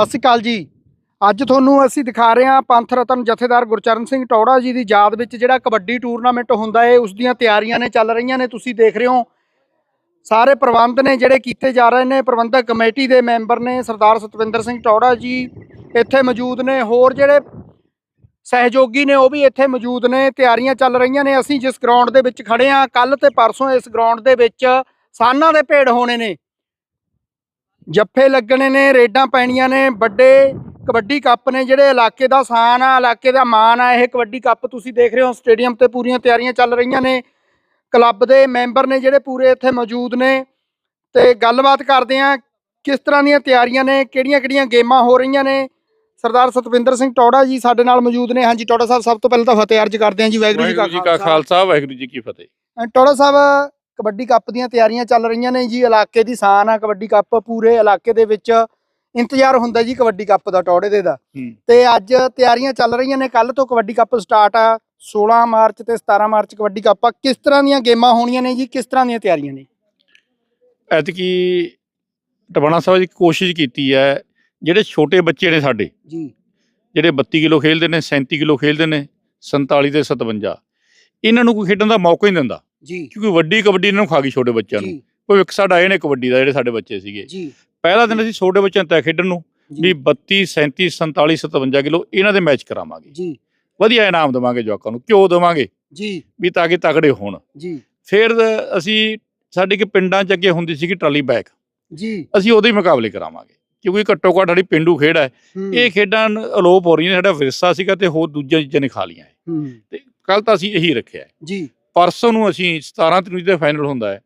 ਸਤਿ ਸ਼੍ਰੀ ਅਕਾਲ ਜੀ। ਅੱਜ ਤੁਹਾਨੂੰ ਅਸੀਂ ਦਿਖਾ ਰਹੇ ਹਾਂ ਪੰਥ ਰਤਨ ਜਥੇਦਾਰ ਗੁਰਚਰਨ ਸਿੰਘ ਟੌੜਾ ਜੀ ਦੀ ਯਾਦ ਵਿੱਚ ਜਿਹੜਾ ਕਬੱਡੀ ਟੂਰਨਾਮੈਂਟ ਹੁੰਦਾ ਹੈ, ਉਸ ਦੀਆਂ ਤਿਆਰੀਆਂ ਨੇ, ਚੱਲ ਰਹੀਆਂ ਨੇ, ਤੁਸੀਂ ਦੇਖ ਰਹੇ ਹੋ। ਸਾਰੇ ਪ੍ਰਬੰਧ ਨੇ ਜਿਹੜੇ ਕੀਤੇ ਜਾ ਰਹੇ ਨੇ, ਪ੍ਰਬੰਧਕ ਕਮੇਟੀ ਦੇ ਮੈਂਬਰ ਨੇ, ਸਰਦਾਰ ਸਤਵਿੰਦਰ ਸਿੰਘ ਟੌੜਾ ਜੀ ਇੱਥੇ ਮੌਜੂਦ ਨੇ, ਹੋਰ ਜਿਹੜੇ ਸਹਿਯੋਗੀ ਨੇ, ਉਹ ਵੀ ਇੱਥੇ ਮੌਜੂਦ ਨੇ, ਤਿਆਰੀਆਂ ਚੱਲ ਰਹੀਆਂ ਨੇ। ਅਸੀਂ ਜਿਸ ਗਰਾਊਂਡ ਦੇ ਵਿੱਚ ਖੜੇ ਹਾਂ ਕੱਲ ਤੇ ਪਰਸੋਂ ਇਸ ਗਰਾਊਂਡ ਦੇ ਵਿੱਚ ਸਾਨਾਂ ਦੇ ਭੇੜ ਹੋਣੇ ਨੇ। ਜੱਫੇ ਲੱਗਣੇ ਨੇ ਰੇਡਾਂ ਪੈਣੀਆਂ ਨੇ ਵੱਡੇ ਕਬੱਡੀ ਕੱਪ ਨੇ ਜਿਹੜੇ ਇਲਾਕੇ ਦਾ ਸਾਨ ਆ ਇਲਾਕੇ ਦਾ ਮਾਣ ਆ ਇਹ ਕਬੱਡੀ ਕੱਪ ਤੁਸੀਂ ਦੇਖ ਰਹੇ ਹੋ ਸਟੇਡੀਅਮ ਤੇ ਪੂਰੀਆਂ ਤਿਆਰੀਆਂ ਚੱਲ ਰਹੀਆਂ ਨੇ। ਕਲੱਬ ਦੇ ਮੈਂਬਰ ਨੇ ਜਿਹੜੇ ਪੂਰੇ ਇੱਥੇ ਮੌਜੂਦ ਨੇ। ਤੇ ਗੱਲਬਾਤ ਕਰਦੇ ਆ ਕਿਸ ਤਰ੍ਹਾਂ ਦੀਆਂ ਤਿਆਰੀਆਂ ਨੇ ਕਿਹੜੀਆਂ-ਕਿਹੜੀਆਂ ਗੇਮਾਂ ਹੋ ਰਹੀਆਂ ਨੇ? ਸਰਦਾਰ ਸਤਵਿੰਦਰ ਸਿੰਘ ਟੌੜਾ ਜੀ ਸਾਡੇ ਨਾਲ ਮੌਜੂਦ ਨੇ। ਹਾਂਜੀ ਟੌੜਾ ਸਾਹਿਬ ਸਭ ਤੋਂ ਪਹਿਲਾਂ ਤਾਂ ਫਤਿਹ ਅਰਜ ਕਰਦੇ ਹਾਂ ਜੀ ਵਾਹਿਗੁਰੂ ਜੀ ਕਾ ਖਾਲਸਾ। ਵਾਹਿਗੁਰੂ ਜੀ ਕੀ ਫਤਿਹ। ਟੌੜਾ ਸਾਹਿਬ ਕਬੱਡੀ ਕੱਪ ਦੀਆਂ ਤਿਆਰੀਆਂ ਚੱਲ ਰਹੀਆਂ ਨੇ ਜੀ ਇਲਾਕੇ ਦੀ ਸ਼ਾਨ ਆ ਕਬੱਡੀ ਕੱਪ ਪੂਰੇ ਇਲਾਕੇ ਦੇ ਵਿੱਚ ਇੰਤਜ਼ਾਰ ਹੁੰਦਾ ਜੀ ਕਬੱਡੀ ਕੱਪ ਦਾ ਟੌੜੇ ਦੇ ਦਾ। ਤੇ ਅੱਜ ਤਿਆਰੀਆਂ ਚੱਲ ਰਹੀਆਂ ਨੇ ਕੱਲ ਤੋਂ ਕਬੱਡੀ ਕੱਪ ਸਟਾਰਟ ਆ 16 ਮਾਰਚ ਤੇ 17 ਮਾਰਚ ਕਬੱਡੀ ਕੱਪ ਆ। ਕਿਸ ਤਰ੍ਹਾਂ ਦੀਆਂ ਗੇਮਾਂ ਹੋਣੀਆਂ ਨੇ ਜੀ ਕਿਸ ਤਰ੍ਹਾਂ ਦੀਆਂ ਤਿਆਰੀਆਂ ਨੇ? ਐਤਕੀ ਟਵਾਣਾ ਸਾਹਿਬ ਜੀ ਕੋਸ਼ਿਸ਼ ਕੀਤੀ ਹੈ ਜਿਹੜੇ ਛੋਟੇ ਬੱਚੇ ਨੇ ਸਾਡੇ ਜੀ। ਜਿਹੜੇ 32 ਕਿਲੋ ਖੇਡਦੇ ਨੇ 37 ਕਿਲੋ ਖੇਡਦੇ ਨੇ 47 ਤੇ 57 ਇਹਨਾਂ ਨੂੰ ਕੋਈ ਖੇਡਣ ਦਾ ਮੌਕਾ ਹੀ ਨਹੀਂ ਦਿੰਦਾ। ਜੀ। ਕਿਉਂਕਿ ਵੱਡੀ ਕਬੱਡੀ ਇਹਨਾਂ ਨੂੰ ਖਾ ਗਈ ਛੋਟੇ ਬੱਚਿਆਂ ਨੂੰ। ਇੱਕ ਸਾਡਾ ਨੇ ਕਬੱਡੀ ਦਾ ਜਿਹੜੇ ਸਾਡੇ ਬੱਚੇ ਸੀਗੇ। ਜੀ। ਪਹਿਲਾ ਦਿਨ ਅਸੀਂ ਛੋਟੇ ਬੱਚਿਆਂ ਤੈ ਖੇਡਣ ਨੂੰ ਵੀ 32 37 47 57 ਕਿਲੋ ਇਹਨਾਂ ਦੇ ਮੈਚ ਕਰਾਵਾਂਗੇ। ਜੀ। ਵਧੀਆ ਇਨਾਮ ਦੇਵਾਂਗੇ ਜਵਾਕਾਂ ਨੂੰ ਕਿਉਂ ਦੇਵਾਂਗੇ। ਜੀ। ਵੀ ਤਾਂ ਕਿ ਤਗੜੇ ਹੋਣ। ਜੀ। ਫਿਰ ਅਸੀਂ ਸਾਡੇ ਕਿ ਪਿੰਡਾਂ 'ਚ ਅੱਗੇ ਹੁੰਦੀ ਸੀਗੀ ਟਰਾਲੀ ਬੈਕ। ਜੀ। ਅਸੀਂ ਉਹਦੇ ਹੀ ਮੁਕਾਬਲੇ ਕਰਾਵਾਂਗੇ। ਕਿਉਂਕਿ ਘੱਟੋ ਘੱਟ ਸਾਡੀ ਪਿੰਡੂ ਖੇਡ ਹੈ। ਇਹ ਖੇਡਾਂ ਅਲੋਪ ਹੋ ਰਹੀਆਂ ਨੇ ਸਾਡਾ ਵਿਰਸਾ ਸੀਗਾ ਤੇ ਹੋਰ ਦੂਜੀਆਂ ਚੀਜ਼ਾਂ ਨੇ ਖਾ। ਹੂੰ, ਤੇ ਕੱਲ ਤਾਂ ਅਸੀਂ ਇਹੀ ਰੱਖਿਆ। ਜੀ। ਪਰਸੋਂ ਨੂੰ ਅਸੀਂ 17 ਤਰੀਕ ਦੇ ਫਾਈਨਲ ਹੁੰਦਾ ਹੈ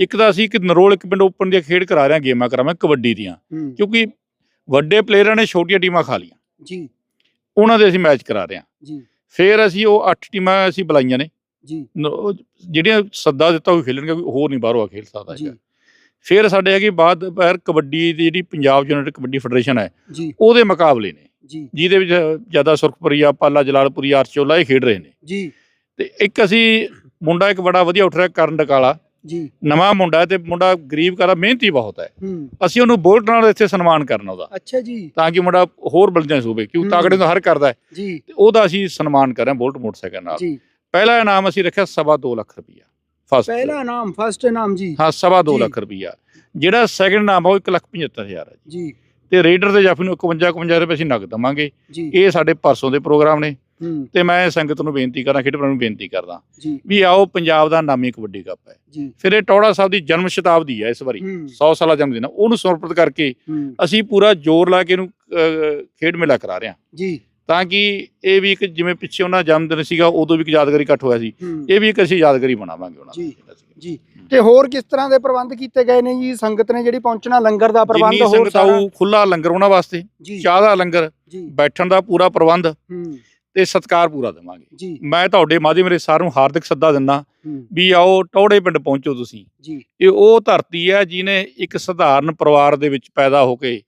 ਇੱਕ ਤਾਂ ਅਸੀਂ ਇੱਕ ਨਰੋਲ ਇੱਕ ਪਿੰਡ ਓਪਨ ਦੀਆਂ ਖੇਡ ਕਰਾ ਰਹੇ ਹਾਂ ਗੇਮਾਂ ਕਰਾਵਾਂ ਕਬੱਡੀ ਦੀਆਂ। ਕਿਉਂਕਿ ਵੱਡੇ ਪਲੇਅਰਾਂ ਨੇ ਛੋਟੀਆਂ ਟੀਮਾਂ ਖਾ ਲਈਆਂ। ਜੀ। ਉਹਨਾਂ ਦੇ ਅਸੀਂ ਮੈਚ ਕਰਾ ਰਹੇ ਹਾਂ। ਜੀ। ਫਿਰ ਅਸੀਂ ਉਹ 8 ਟੀਮਾਂ ਅਸੀਂ ਬੁਲਾਈਆਂ ਨੇ। ਜੀ। ਜਿਹੜੀਆਂ ਸੱਦਾ ਦਿੱਤਾ ਉਹ ਖੇਲਣਗੇ ਕੋਈ ਹੋਰ ਨਹੀਂ ਬਾਹਰੋਂ ਆ ਖੇਲ ਸਕਦਾ ਜੀ। ਹੈਗਾ। ਫਿਰ ਸਾਡੇ ਹੈਗੀ ਬਾਅਦ ਪੈਰ ਕਬੱਡੀ ਦੀ ਜਿਹੜੀ ਪੰਜਾਬ ਯੂਨਾਈਟਿਡ ਕਬੱਡੀ ਫੈਡਰੇਸ਼ਨ ਹੈ ਉਹਦੇ ਮੁਕਾਬਲੇ ਨੇ। ਜੀ। ਜਿਹਦੇ ਵਿੱਚ ਜ਼ਿਆਦਾ ਸੁਰਖਪੁਰੀਆ ਪਾਲਾ ਜਲਾਲਪੁਰੀ ਆਰਚੋਲਾ ਇਹ ਖੇਡ ਰਹੇ ਨੇ। ਜੀ। ਤੇ ਇੱਕ ਅਸੀਂ ਮੁੰਡਾ ਇੱਕ ਬੜਾ ਵਧੀਆ ਉੱਠ ਰਿਹਾ ਕਰਨ ਡਕਾਲਾ। ਜੀ। ਨਵਾਂ ਮੁੰਡਾ ਹੈ ਤੇ ਮੁੰਡਾ ਗਰੀਬ ਕਰਾ ਮਿਹਨਤੀ ਬਹੁਤ ਹੈ। ਹੂੰ। ਅਸੀਂ ਉਹਨੂੰ ਬੋਲਟ ਨਾਲ ਇੱਥੇ ਸਨਮਾਨ ਕਰਨਾ ਉਹਦਾ। ਅੱਛਾ ਜੀ। ਤਾਂ ਕਿ ਮੁੰਡਾ ਹੋਰ ਬਲਜਾਂ ਸੂਬੇ ਕਿਉਂ। ਤਾਕੜੇ ਤੋਂ ਹਰ ਕਰਦਾ ਹੈ। ਜੀ। ਤੇ ਉਹਦਾ ਅਸੀਂ ਸਨਮਾਨ ਕਰ ਰਹੇ ਹਾਂ ਬੋਲਟ ਮੋਟਰਸਾਈਕਲ ਨਾਲ। ਜੀ। ਪਹਿਲਾ ਇਨਾਮ ਅਸੀਂ ਰੱਖਿਆ ਸਵਾ ਦੋ ਲੱਖ ਰੁਪਈਆ। ਫਸਟ ਪਹਿਲਾ ਨਾਮ ਫਸਟ ਨਾਮ ਜੀ। ਹਾਂ ਸਵਾ ਦੋ ਜੀ। ਲੱਖ ਰੁਪਈਆ। ਜਿਹੜਾ ਸੈਕਿੰਡ ਨਾਮ ਆ ਉਹ 1 ਲੱਖ 75000 ਹੈ ਜੀ। ਤੇ ਰੇਡਰ ਦੇ ਜਾਫੀ ਨੂੰ 51 51 ਰੁਪਏ ਅਸੀਂ ਨਗਦ ਦਵਾਂਗੇ। ਇਹ ਸਾਡੇ ਪਰਸੋਂ ਦੇ ਪ੍ਰੋਗਰਾਮ ਨੇ। ਤੇ ਮੈਂ ਸੰਗਤ ਨੂੰ ਬੇਨਤੀ ਕਰਾਂ ਖੇਡ ਨੂੰ ਬੇਨਤੀ ਕਰਦਾ ਵੀ ਆਓ ਪੰਜਾਬ ਦਾ ਨਾਮੀ ਕਬੱਡੀ ਕੱਪ ਹੈ। ਫਿਰ ਇਹ ਟੌੜਾ ਸਾਹਿਬ ਦੀ ਜਨਮ ਸ਼ਤਾਬਦੀ ਹੈ ਇਸ ਵਾਰੀ। ਹੂੰ। 100 ਸਾਲਾ ਜਨਮ ਦਿਨ ਉਹਨੂੰ ਸਮਰਪਿਤ ਕਰਕੇ ਅਸੀਂ ਪੂਰਾ ਜ਼ੋਰ ਲਾ ਕੇ ਇਹਨੂੰ ਖੇਡ ਮੇਲਾ ਕਰਾ ਰਹੇ ਹਾਂ। ਜੀ। ਤਾਂ ਕਿ ਇਹ ਵੀ ਇੱਕ ਜਿਵੇਂ ਪਿੱਛੇ ਉਹਨਾਂ ਜਨਮ ਦਿਨ ਸੀਗਾ ਉਦੋਂ ਵੀ ਇੱਕ ਯਾਦਗਾਰੀ ਇਕੱਠ ਹੋਇਆ ਸੀ। ਇਹ ਵੀ ਇੱਕ ਅਸੀਂ ਯਾਦਗਾਰੀ ਬਣਾਵਾਂਗੇ ਉਹਨਾਂ ਜੀ, ਦਾ ਜੀ ਤੇ ਹੋਰ ਕਿਸ ਤਰ੍ਹਾਂ ਦੇ ਪ੍ਰਬੰਧ ਕੀਤੇ ਗਏ ਨੇ ਜੀ? ਸੰਗਤ ਨੇ ਜਿਹੜੀ ਪਹੁੰਚਣਾ ਲੰਗਰ ਦਾ ਪ੍ਰਬੰਧ ਹੋਰ ਸਾਰਾ ਖੁੱਲਾ ਲੰਗਰ ਉਹਨਾਂ ਵਾਸਤੇ ਚਾਹ ਦਾ ਲੰਗਰ ਬੈਠਣ ਦਾ ਪੂਰਾ ਪ੍ਰਬੰਧ। ਤੇ ਸਤਿਕਾਰ ਪੂਰਾ ਦੇਵਾਂਗੇ। ਮੈਂ ਤੁਹਾਡੇ ਮਾਧਿਅਮ ਮੇਰੇ ਸਾਰਿਆਂ ਨੂੰ ਹਾਰਦਿਕ ਸੱਦਾ ਦਿੰਦਾ ਵੀ ਆਓ ਟੌੜੇ ਪਿੰਡ ਪਹੁੰਚੋ ਤੁਸੀਂ। ਇਹ ਉਹ ਧਰਤੀ ਹੈ ਜਿਹਨੇ ਇੱਕ ਸਧਾਰਨ ਪਰਿਵਾਰ ਦੇ ਵਿੱਚ ਪੈਦਾ ਹੋ ਕੇ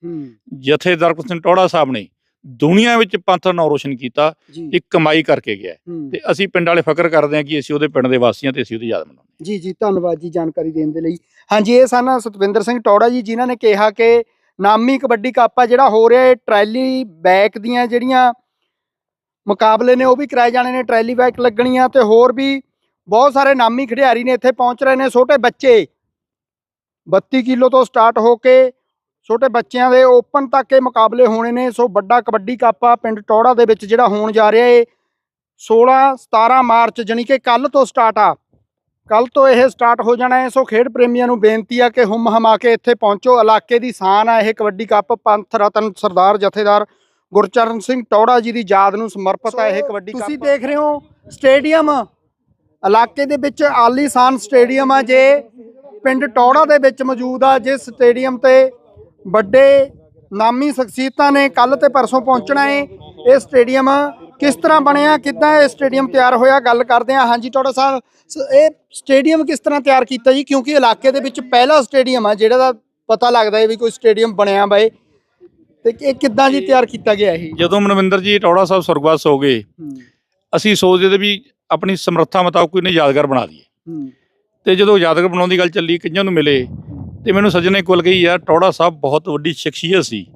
ਜਥੇਦਾਰ ਸਿੰਘ ਟੌੜਾ ਸਾਹਿਬ ਨੇ ਦੁਨੀਆ ਵਿੱਚ ਪੰਥ ਦਾ ਨਾਂ ਰੋਸ਼ਨ ਕੀਤਾ ਇੱਕ ਕਮਾਈ ਕਰਕੇ ਗਿਆ। ਤੇ ਅਸੀਂ ਪਿੰਡ ਵਾਲੇ ਫਕਰ ਕਰਦੇ ਹਾਂ ਕਿ ਅਸੀਂ ਉਹਦੇ ਪਿੰਡ ਦੇ ਵਾਸੀ ਹਾਂ ਤੇ ਅਸੀਂ ਉਹਦੀ ਯਾਦ ਮਨਾਉਂਦੇ ਜੀ ਜੀ ਧੰਨਵਾਦ ਜੀ ਜਾਣਕਾਰੀ ਦੇਣ ਦੇ ਲਈ। ਹਾਂਜੀ ਇਹ ਸਨ ਸਤਵਿੰਦਰ ਸਿੰਘ ਟੌੜਾ ਜੀ ਜਿਨ੍ਹਾਂ ਨੇ ਕਿਹਾ ਕਿ ਨਾਮੀ ਕਬੱਡੀ ਕੱਪ ਆ ਜਿਹੜਾ ਹੋ ਰਿਹਾ ਹੈ ਟਰੈਲੀ ਬੈਕ ਦੀਆਂ ਜਿਹੜੀਆਂ ਮੁਕਾਬਲੇ ਨੇ ਉਹ ਵੀ ਕਰਾਏ ਜਾਣੇ ਨੇ, ਟਰੈਲੀ ਬਾਈਕ ਲੱਗਣੀ ਆ ਤੇ ਹੋਰ ਵੀ ਬਹੁਤ ਸਾਰੇ ਨਾਮੀ ਖਿਡਾਰੀ ਨੇ ਇੱਥੇ ਪਹੁੰਚ ਰਹੇ ਨੇ, ਛੋਟੇ ਬੱਚੇ। 32 ਕਿਲੋ ਤੋਂ ਸਟਾਰਟ ਹੋ ਕੇ ਛੋਟੇ ਬੱਚਿਆਂ ਦੇ ਓਪਨ ਤੱਕ ਇਹ ਮੁਕਾਬਲੇ ਹੋਣੇ ਨੇ, ਸੋ ਵੱਡਾ ਕਬੱਡੀ ਕੱਪ ਆ ਪਿੰਡ ਟੌੜਾ ਦੇ ਵਿੱਚ ਜਿਹੜਾ ਹੋਣ ਜਾ ਰਿਹਾ ਏ। 16 17 ਮਾਰਚ ਜਾਣੀ ਕਿ ਕੱਲ ਤੋਂ ਸਟਾਰਟ ਆ। ਕੱਲ ਤੋਂ ਇਹ ਸਟਾਰਟ ਹੋ ਜਾਣਾ ਹੈ ਸੋ ਖੇਡ ਪ੍ਰੇਮੀਆਂ ਨੂੰ ਬੇਨਤੀ ਆ ਕਿ ਹੁਮ ਹਮਾ ਕੇ ਇੱਥੇ ਪਹੁੰਚੋ। ਇਲਾਕੇ ਦੀ ਸ਼ਾਨ ਆ ਇਹ ਕਬੱਡੀ ਕੱਪ, ਪੰਥ ਰਤਨ ਸਰਦਾਰ ਜਥੇਦਾਰ ਗੁਰਚਰਨ ਸਿੰਘ ਟੌੜਾ ਜੀ ਦੀ ਯਾਦ ਨੂੰ ਸਮਰਪਿਤ ਹੈ ਇਹ ਕਬੱਡੀ ਕੱਪ। ਤੁਸੀਂ ਦੇਖ ਰਹੇ ਹੋ ਸਟੇਡੀਅਮ। ਇਲਾਕੇ ਦੇ ਵਿੱਚ ਆਲੀਸ਼ਾਨ ਸਟੇਡੀਅਮ ਆ ਜੇ ਪਿੰਡ ਟੌੜਾ ਦੇ ਵਿੱਚ ਮੌਜੂਦ ਆ ਜਿਸ ਸਟੇਡੀਅਮ ਤੇ ਵੱਡੇ ਨਾਮੀ ਸ਼ਖਸੀਅਤਾਂ ਨੇ ਕੱਲ ਤੇ ਪਰਸੋਂ ਪਹੁੰਚਣਾ ਹੈ ਇਹ ਸਟੇਡੀਅਮ ਕਿਸ ਤਰ੍ਹਾਂ ਬਣਿਆ ਕਿੱਦਾਂ ਇਹ ਸਟੇਡੀਅਮ ਤਿਆਰ ਹੋਇਆ ਗੱਲ ਕਰਦੇ ਹਾਂ। ਹਾਂਜੀ ਟੌੜਾ ਸਾਹਿਬ ਇਹ ਸਟੇਡੀਅਮ ਕਿਸ ਤਰ੍ਹਾਂ ਤਿਆਰ ਕੀਤਾ ਜੀ? ਕਿਉਂਕਿ ਇਲਾਕੇ ਦੇ ਵਿੱਚ ਪਹਿਲਾ ਸਟੇਡੀਅਮ ਆ ਜਿਹੜਾ ਦਾ ਪਤਾ ਲੱਗਦਾ ਹੈ ਵੀ ਕੋਈ ਸਟੇਡੀਅਮ ਬਣਿਆ ਬਾਏ ਤੇ ਇਹ ਕਿੱਦਾਂ ਜੀ ਤਿਆਰ ਕੀਤਾ ਗਿਆ ਇਹ? ਜਦੋਂ ਮਨਵਿੰਦਰ ਜੀ ਟੌੜਾ ਸਾਹਿਬ ਸੁਰਗਵਾਸ ਹੋ ਗਏ ਅਸੀਂ ਸੋਚਦੇ ਤੇ ਵੀ ਆਪਣੀ ਸਮਰੱਥਾ ਮੁਤਾਬਕ ਇਹਨੇ ਯਾਦਗਾਰ ਬਣਾ ਦਈਏ ਤੇ ਜਦੋਂ ਯਾਦਗਾਰ ਬਣਾਉਣ ਦੀ ਗੱਲ ਚੱਲੀ ਕਈਆਂ ਨੂੰ ਮਿਲੇ ਤੇ ਮੈਨੂੰ ਸੱਜਣ ਨੇ ਕੋਲ ਕਹੀ ਯਾਰ ਟੌੜਾ ਸਾਹਿਬ ਬਹੁਤ ਵੱਡੀ ਸ਼ਖਸੀਅਤ ਸੀ।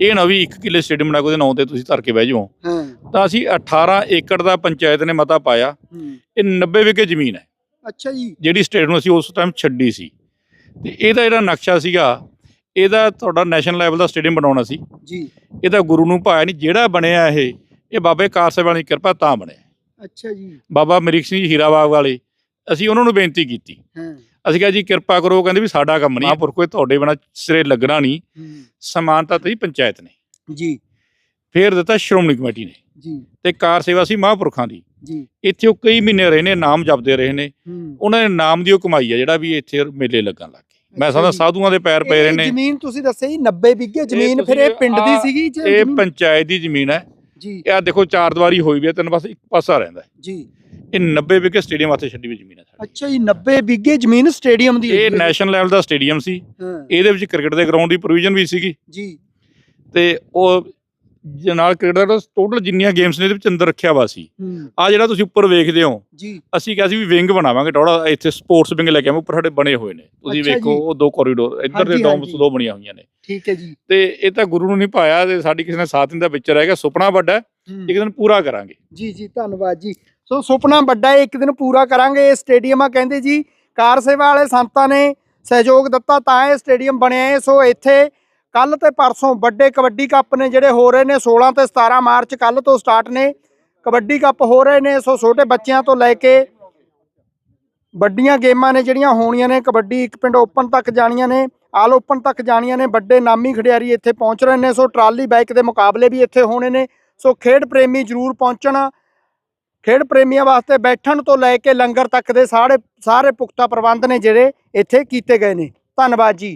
ਇਹ ਨਾ ਵੀ 1 ਕਿੱਲੇ ਸਟੇਡੀਅਮ ਬਣਾ ਕੇ ਉਹਦੇ ਨਾਂ ਤੇ ਤੁਸੀਂ ਧਰ ਕੇ ਬਹਿ ਜਾਓ। ਤਾਂ ਅਸੀਂ 18 ਏਕੜ ਦਾ ਪੰਚਾਇਤ ਨੇ ਮਤਾ ਪਾਇਆ। ਇਹ 90 ਵਿਗੇ ਜ਼ਮੀਨ ਹੈ। ਅੱਛਾ ਜੀ। ਜਿਹੜੀ ਸਟੇਟ ਨੂੰ ਅਸੀਂ ਉਸ ਟਾਈਮ ਛੱਡੀ ਸੀ। ਤੇ ਇਹਦਾ ਜਿਹੜਾ ਨਕਸ਼ਾ ਸੀਗਾ ਇਹਦਾ ਤੁਹਾਡਾ ਨੈਸ਼ਨਲ ਲੈਵਲ ਦਾ ਸਟੇਡੀਅਮ ਬਣਾਉਣਾ ਸੀ। ਜੀ। ਇਹਦਾ ਗੁਰੂ ਨੂੰ ਪਾਇਆ ਨਹੀਂ ਜਿਹੜਾ ਬਣਿਆ ਇਹ ਇਹ ਬਾਬੇ ਕਾਰਸੇਵਾਲ ਵਾਲੀ ਕਿਰਪਾ ਤਾਂ ਬਣਿਆ। ਅੱਛਾ ਜੀ। ਬਾਬਾ ਅਮਰੀਕ ਸਿੰਘ ਜੀ ਹੀਰਾਬਾਗ ਵਾਲੇ ਅਸੀਂ ਉਹਨਾਂ ਨੂੰ ਬੇਨਤੀ ਕੀਤੀ। ਹਾਂ। ਅਸੀਂ ਕਿਹਾ ਜੀ ਕਿਰਪਾ ਕਰੋ ਕਹਿੰਦੇ ਵੀ ਸਾਡਾ ਕੰਮ ਨਹੀਂ ਮਹਾਂਪੁਰ ਕੋਈ ਤੁਹਾਡੇ ਬਿਨਾਂ ਸਿਰੇ ਲੱਗਣਾ ਨਹੀਂ ਸਮਾਨਤਾ ਤੇ ਪੰਚਾਇਤ ਨੇ। ਜੀ। ਫੇਰ ਦਿੱਤਾ ਸ਼੍ਰੋਮਣੀ ਕਮੇਟੀ ਨੇ। ਜੀ। ਤੇ ਕਾਰ ਸੇਵਾ ਸੀ ਮਹਾਂਪੁਰਖਾਂ ਦੀ। ਜੀ। ਇੱਥੇ ਉਹ ਕਈ ਮਹੀਨੇ ਰਹੇ ਨੇ ਨਾਮ ਜਪਦੇ ਰਹੇ ਨੇ। ਉਹਨਾਂ ਨੇ ਨਾਮ ਦੀ ਉਹ ਕਮਾਈ ਆ ਜਿਹੜਾ ਵੀ ਇੱਥੇ ਮੇਲੇ ਲੱਗਣ ਲੱਗ ਮੈਂ ਸਮਝਦਾ। ਸਾਧੂਆਂ ਦੇ ਪੈਰ ਪਏ ਰਹੇ ਨੇ। ਜ਼ਮੀਨ ਤੁਸੀਂ ਦੱਸਿਆ ਜੀ 90 ਵਿਗੇ ਜ਼ਮੀਨ ਫਿਰ ਇਹ ਪਿੰਡ ਦੀ ਸੀਗੀ ਇਹ? ਪੰਚਾਇਤ ਦੀ ਜ਼ਮੀਨ ਹੈ। ਜੀ। ਇਹ ਦੇਖੋ ਚਾਰ ਦੀਵਾਰੀ ਹੋਈ ਵੀ ਹੈ ਤਿੰਨ ਪਾਸੇ ਇੱਕ ਪਾਸਾ ਰਹਿੰਦਾ। ਜੀ। ਇਹ 90 ਵਿਕੇ ਸਟੇਡੀਅਮ ਵਾਸਤੇ ਛੱਡੀ ਵੀ ਜ਼ਮੀਨ ਹੈ ਸਾਡੀ। ਅੱਛਾ ਜੀ 90 ਵਿਗੇ ਜ਼ਮੀਨ ਸਟੇਡੀਅਮ ਦੀ ਇਹ। ਨੈਸ਼ਨਲ ਲੈਵਲ ਦਾ ਸਟੇਡੀਅਮ ਸੀ। ਇਹਦੇ ਵਿੱਚ ਕ੍ਰਿਕਟ ਦੇ ਗਰਾਊਂਡ ਦੀ ਪ੍ਰੋਵੀਜ਼ਨ ਵੀ ਸੀਗੀ। ਜੀ। ਤੇ ਉਹ ਜ- ਨਾਲ ਕ੍ਰਿਕਟ ਦਾ ਟੋਟਲ ਜਿੰਨੀਆਂ ਗੇਮਸ ਨੇ ਇਹਦੇ ਵਿੱਚ ਅੰਦਰ ਰੱਖਿਆ ਵਾ ਸੀ। ਆ ਜਿਹੜਾ ਤੁਸੀਂ ਉੱਪਰ ਵੇਖਦੇ ਹੋ ਜੀ। ਅਸੀਂ ਕਿਹਾ ਸੀ ਵੀ ਵਿੰਗ ਬਣਾਵਾਂਗੇ ਟੋੜਾ ਇੱਥੇ ਸਪੋਰਟਸ ਵਿੰਗ ਲੈ ਕੇ ਆਵਾਂ ਉੱਪਰ ਸਾਡੇ ਬਣੇ ਹੋਏ ਨੇ। ਤੁਸੀਂ ਵੇਖੋ। ਉਹ ਦੋ ਕੋਰੀਡੋਰ ਇੱਧਰ ਦੇ ਡੋਮਸ। ਦੋ ਬਣੀਆਂ ਹੋਈਆਂ ਨੇ। ਠੀਕ ਹੈ ਜੀ। ਤੇ ਇਹ ਤਾਂ ਗੁਰੂ ਨੂੰ ਨਹੀਂ ਪਾਇਆ ਤੇ ਸਾਡੀ ਕਿਸੇ ਨੇ ਸਾਥ ਦਿੰਦਾ ਵਿੱਚ ਰਹਿ ਗਿਆ ਸੁਪਨਾ ਵੱਡਾ। ਇੱਕ ਦਿਨ ਪੂਰਾ ਕਰਾਂਗੇ। ਜੀ ਜੀ ਧੰਨਵਾਦ ਜੀ। ਸੋ ਸੁਪਨਾ ਵੱਡਾ ਹੈ ਇੱਕ ਦਿਨ ਪੂਰਾ ਕਰਾਂਗੇ ਇਹ ਸਟੇਡੀਅਮ ਆ ਕਹਿੰਦੇ ਜੀ ਕਾਰ ਸੇਵਾ ਵਾਲੇ ਸੰਤਾਂ ਨੇ ਸਹਿਯੋਗ ਦਿੱਤਾ ਤਾਂ ਇਹ ਸਟੇਡੀਅਮ ਬਣਿਆ ਹੈ। ਸੋ ਇੱਥੇ ਕੱਲ ਤੇ ਪਰਸੋਂ ਵੱਡੇ ਕਬੱਡੀ ਕੱਪ ਨੇ ਜਿਹੜੇ ਹੋ ਰਹੇ ਨੇ 16 ਤੇ 17 ਮਾਰਚ ਕੱਲ ਤੋਂ ਸਟਾਰਟ ਨੇ। ਕਬੱਡੀ ਕੱਪ ਹੋ ਰਹੇ ਨੇ, ਸੋ ਛੋਟੇ ਬੱਚਿਆਂ ਤੋਂ ਲੈ ਕੇ ਵੱਡੀਆਂ ਗੇਮਾਂ ਨੇ ਜਿਹੜੀਆਂ ਹੋਣੀਆਂ ਨੇ। ਕਬੱਡੀ ਇੱਕ ਪਿੰਡ ਓਪਨ ਤੱਕ ਜਾਣੀਆਂ ਨੇ, ਆਲ ਓਪਨ ਤੱਕ ਜਾਣੀਆਂ ਨੇ, ਵੱਡੇ ਨਾਮੀ ਖਿਡਾਰੀ ਇੱਥੇ ਪਹੁੰਚ ਰਹੇ ਨੇ, ਸੋ ਟਰਾਲੀ ਬਾਈਕ ਦੇ ਮੁਕਾਬਲੇ ਵੀ ਇੱਥੇ ਹੋਣੇ ਨੇ। ਸੋ ਖੇਡ ਪ੍ਰੇਮੀ ਜਰੂਰ ਪਹੁੰਚਣ। ਖੇਡ ਪ੍ਰੇਮੀਆਂ ਵਾਸਤੇ ਬੈਠਣ ਤੋਂ ਲੈ ਕੇ ਲੰਗਰ ਤੱਕ ਦੇ ਸਾਰੇ ਸਾਰੇ ਪੁਖਤਾ ਪ੍ਰਬੰਧ ਨੇ ਜਿਹੜੇ ਇੱਥੇ ਕੀਤੇ ਗਏ ਨੇ। ਧੰਨਵਾਦ ਜੀ।